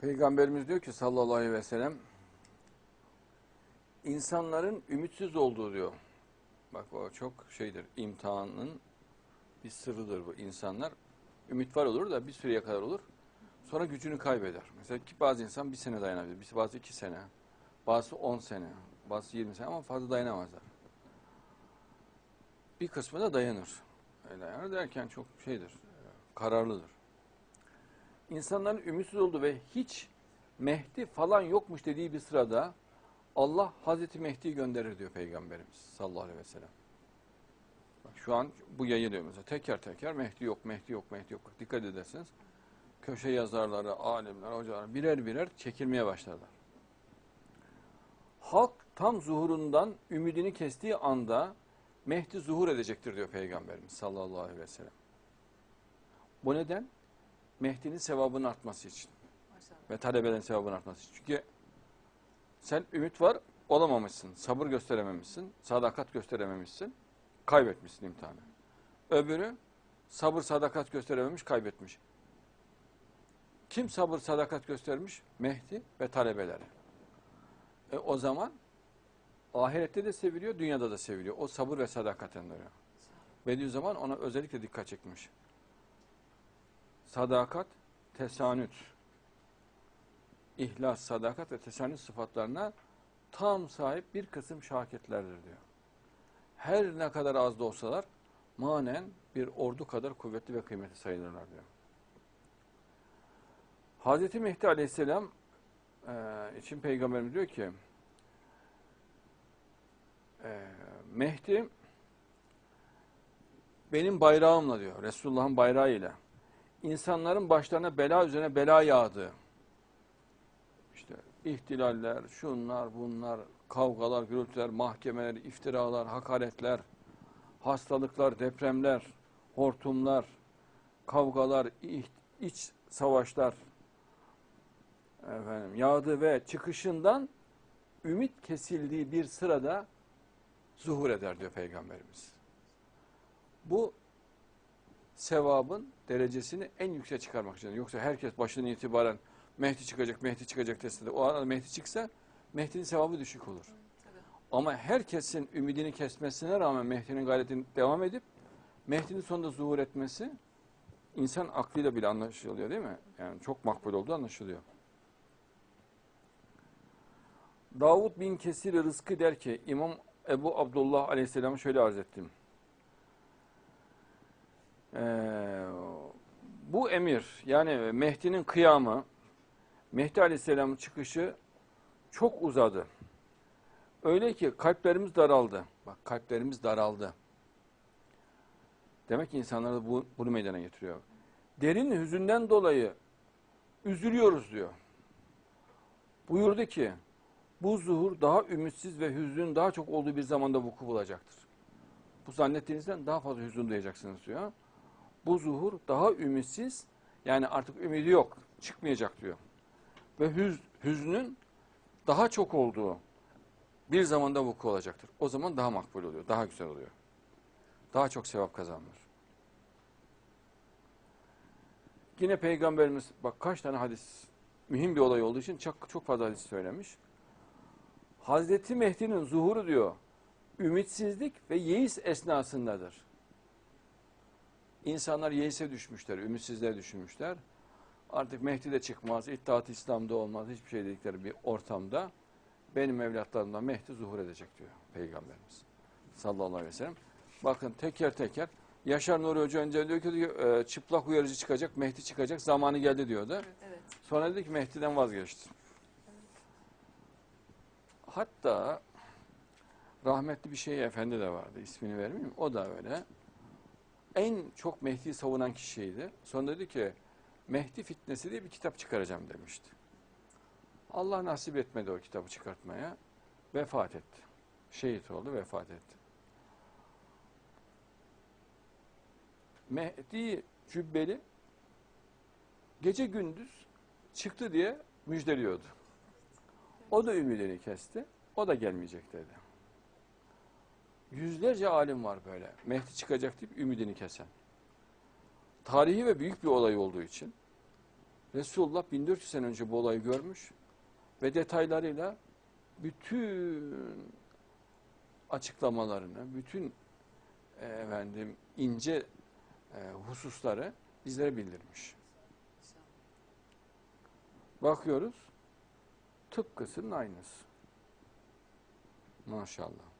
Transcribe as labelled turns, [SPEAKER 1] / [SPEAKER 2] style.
[SPEAKER 1] Peygamberimiz diyor ki sallallahu aleyhi ve sellem insanların ümitsiz olduğu diyor. Bak o çok şeydir. imtihanın bir sırrıdır bu. İnsanlar ümit var olur da bir süreye kadar olur. Sonra gücünü kaybeder. Mesela ki bazı insan bir sene dayanabilir. Bazı iki sene. Bazı on sene. Bazı yirmi sene ama fazla dayanamazlar. Bir kısmı da dayanır. Dayanır derken çok şeydir. Kararlıdır. İnsanların ümitsiz olduğu ve hiç Mehdi falan yokmuş dediği bir sırada Allah Hazreti Mehdi'yi gönderir diyor Peygamberimiz sallallahu aleyhi ve sellem. Şu an bu yayılıyor mesela teker teker Mehdi yok, Mehdi yok, Mehdi yok. Dikkat ederseniz köşe yazarları, alimler, hocalar birer birer çekilmeye başlarlar. Halk tam zuhurundan ümidini kestiği anda Mehdi zuhur edecektir diyor Peygamberimiz sallallahu aleyhi ve sellem. Bu neden? Mehdi'nin sevabının artması için
[SPEAKER 2] Maşallah.
[SPEAKER 1] ve talebelerin sevabının artması için. Çünkü sen ümit var olamamışsın, sabır gösterememişsin, sadakat gösterememişsin, kaybetmişsin imtihanı. Öbürü sabır sadakat gösterememiş, kaybetmiş. Kim sabır sadakat göstermiş? Mehdi ve talebeleri. E, o zaman ahirette de seviliyor, dünyada da seviliyor. O sabır ve sadakaten dolayı. Bediüzzaman ona özellikle dikkat çekmiş. Sadakat, tesanüt, ihlas, sadakat ve tesanüt sıfatlarına tam sahip bir kısım şaketlerdir diyor. Her ne kadar az da olsalar manen bir ordu kadar kuvvetli ve kıymetli sayılırlar diyor. Hazreti Mehdi Aleyhisselam e, için Peygamberimiz diyor ki e, Mehdi benim bayrağımla diyor. Resulullah'ın bayrağıyla. İnsanların başlarına bela üzerine bela yağdı. İşte ihtilaller, şunlar, bunlar, kavgalar, gürültüler, mahkemeler, iftiralar, hakaretler, hastalıklar, depremler, hortumlar, kavgalar, iç, savaşlar efendim, yağdı ve çıkışından ümit kesildiği bir sırada zuhur eder diyor Peygamberimiz. Bu sevabın derecesini en yükseğe çıkarmak için. Yoksa herkes başından itibaren Mehdi çıkacak, Mehdi çıkacak dese de o arada Mehdi çıksa Mehdi'nin sevabı düşük olur.
[SPEAKER 2] Tabii.
[SPEAKER 1] Ama herkesin ümidini kesmesine rağmen Mehdi'nin gayretini devam edip Mehdi'nin sonunda zuhur etmesi insan aklıyla bile anlaşılıyor değil mi? Yani çok makbul olduğu anlaşılıyor. Davud bin Kesir Rızkı der ki İmam Ebu Abdullah Aleyhisselam'ı şöyle arz ettim. Ee, bu emir yani Mehdi'nin kıyamı Mehdi Aleyhisselam'ın çıkışı çok uzadı. Öyle ki kalplerimiz daraldı. Bak kalplerimiz daraldı. Demek ki insanlar da bu, bunu meydana getiriyor. Derin hüzünden dolayı üzülüyoruz diyor. Buyurdu ki bu zuhur daha ümitsiz ve hüznün daha çok olduğu bir zamanda vuku bulacaktır. Bu zannettiğinizden daha fazla hüzün duyacaksınız diyor. Bu zuhur daha ümitsiz yani artık ümidi yok çıkmayacak diyor. Ve hüz, hüznün daha çok olduğu bir zamanda vuku olacaktır. O zaman daha makbul oluyor, daha güzel oluyor. Daha çok sevap kazanılır. Yine Peygamberimiz bak kaç tane hadis mühim bir olay olduğu için çok, çok fazla hadis söylemiş. Hazreti Mehdi'nin zuhuru diyor ümitsizlik ve yeis esnasındadır. İnsanlar yeise düşmüşler, ümitsizliğe düşmüşler. Artık Mehdi de çıkmaz, İttihat İslam'da olmaz, hiçbir şey dedikleri bir ortamda benim evlatlarımdan Mehdi zuhur edecek diyor Peygamberimiz sallallahu aleyhi ve sellem. Bakın teker teker Yaşar Nuri Hoca önce diyor ki diyor, e, çıplak uyarıcı çıkacak, Mehdi çıkacak, zamanı geldi diyordu.
[SPEAKER 2] Evet.
[SPEAKER 1] Sonra dedi ki Mehdi'den vazgeçti. Hatta rahmetli bir şey efendi de vardı. ismini vermeyeyim. O da öyle. En çok Mehdi'yi savunan kişiydi. Sonra dedi ki Mehdi fitnesi diye bir kitap çıkaracağım demişti. Allah nasip etmedi o kitabı çıkartmaya. Vefat etti. Şehit oldu, vefat etti. Mehdi Cübbeli gece gündüz çıktı diye müjdeliyordu. O da ümidini kesti. O da gelmeyecek dedi. Yüzlerce alim var böyle. Mehdi çıkacak deyip ümidini kesen. Tarihi ve büyük bir olay olduğu için Resulullah 1400 sene önce bu olayı görmüş ve detaylarıyla bütün açıklamalarını, bütün e, efendim ince e, hususları bizlere bildirmiş. Bakıyoruz tıpkısının aynısı. Maşallah.